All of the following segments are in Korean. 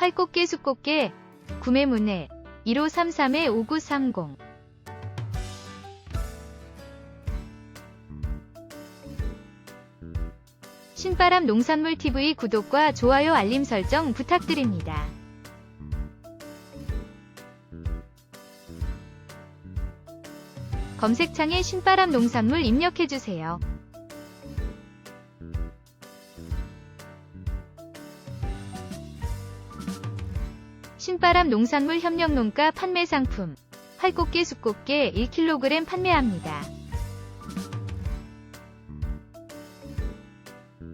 활꽃게 숫꽃게 구매 문의 1533-5930 신바람 농산물 TV 구독과 좋아요 알림 설정 부탁드립니다. 검색창에 신바람 농산물 입력해주세요. 신바람 농산물 협력 농가 판매 상품 활꽃게 숫꽃게 1kg 판매합니다.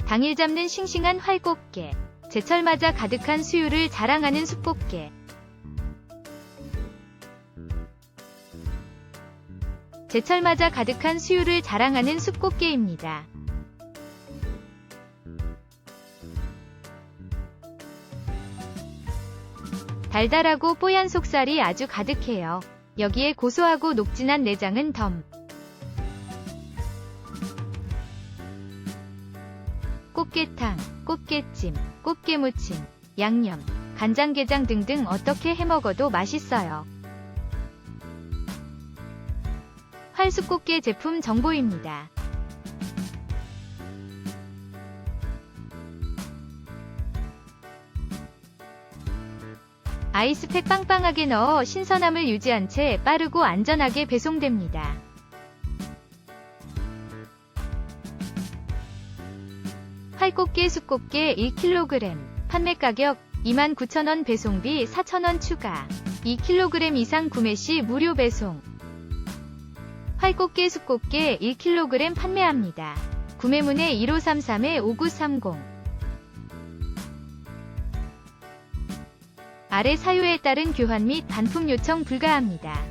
당일 잡는 싱싱한 활꽃게, 제철 맞아 가득한 수유를 자랑하는 숫꽃게. 제철 맞아 가득한 수유를 자랑하는 숫꽃게입니다. 달달하고 뽀얀 속살이 아주 가득해요. 여기에 고소하고 녹진한 내장은 덤. 꽃게탕, 꽃게찜, 꽃게무침, 양념, 간장게장 등등 어떻게 해먹어도 맛있어요. 활수꽃게 제품 정보입니다. 아이스팩 빵빵하게 넣어 신선함을 유지한 채 빠르고 안전하게 배송됩니다. 활꽃게 숫꽃게 1kg 판매 가격 29,000원 배송비 4,000원 추가 2kg 이상 구매 시 무료 배송 활꽃게 숫꽃게 1kg 판매합니다. 구매 문의 1533-5930 아래 사유에 따른 교환 및 반품 요청 불가합니다.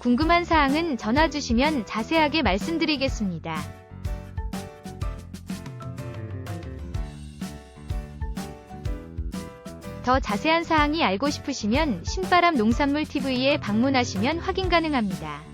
궁금한 사항은 전화 주시면 자세하게 말씀드리겠습니다. 더 자세한 사항이 알고 싶으시면 신바람 농산물 TV에 방문하시면 확인 가능합니다.